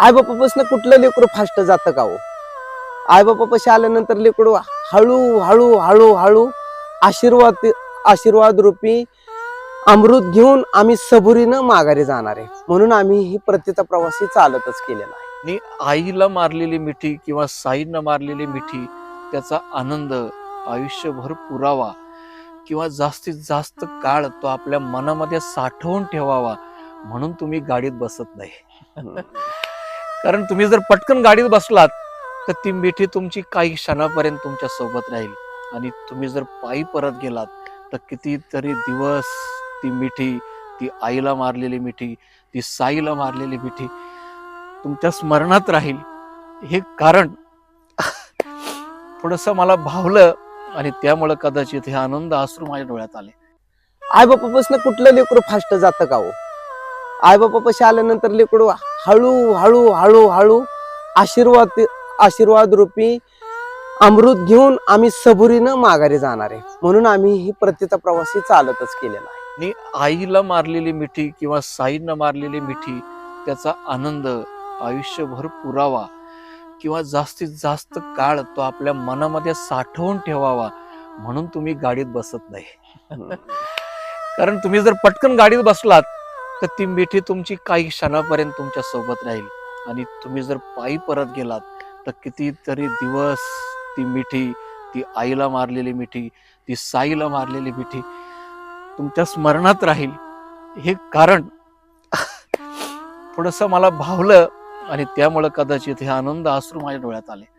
आई बापापासून कुठलं लेकरू फास्ट जातं का हो? आई बापापाशी आल्यानंतर लेकरू हळू हळू हळू हळू आशीर्वाद आशीर्वाद रूपी अमृत घेऊन आम्ही सबुरीनं माघारी जाणार आहे. म्हणून आम्ही ही प्रतीचा प्रवासी चालतच केलेला आहे. आणि आईला मारलेली मिठी किंवा साईनं मारलेली मिठी त्याचा आनंद आयुष्यभर पुरावा किंवा जास्तीत जास्त काळ तो आपल्या मनामध्ये साठवून ठेवावा म्हणून तुम्ही गाडीत बसत नाही. कारण तुम्ही जर पटकन गाडीत बसलात तर ती मिठी तुमची काही क्षणापर्यंत तुमच्यासोबत राहील. आणि तुम्ही जर पायी परत गेलात तर कितीतरी दिवस ती मिठी ती आईला मारलेली मिठी ती साईला मारलेली मिठी तुमच्या स्मरणात राहील. हे कारण थोडस मला भावलं आणि त्यामुळं कदाचित हे आनंद आश्रू माझ्या डोळ्यात आले. आई बापापासून कुठलं लेकरू फास्ट जातं का हो? आई बापापाशी आल्यानंतर लेकरू हळू हळू हळू हळू आशीर्वाद आशीर्वाद रूपी अमृत घेऊन आम्ही सबुरीनं माघारी जाणार आहे. म्हणून आम्ही ही प्रत्येचा प्रवासी चालतच केलेला आहे. आणि आईला मारलेली मिठी किंवा साईनं मारलेली मिठी त्याचा आनंद आयुष्यभर पुरावा किंवा जास्तीत जास्त काळ तो आपल्या मनामध्ये साठवून ठेवावा म्हणून तुम्ही गाडीत बसत नाही. कारण तुम्ही जर पटकन गाडीत बसलात तर ती मिठी तुमची काही क्षणापर्यंत तुमच्यासोबत राहील. आणि तुम्ही जर पायी परत गेलात तर कितीतरी दिवस ती मिठी ती आईला मारलेली मिठी ती साईला मारलेली मिठी तुमच्या स्मरणात राहील. हे कारण थोडंसं मला भावलं आणि त्यामुळं कदाचित हे आनंद अश्रू माझ्या डोळ्यात आले.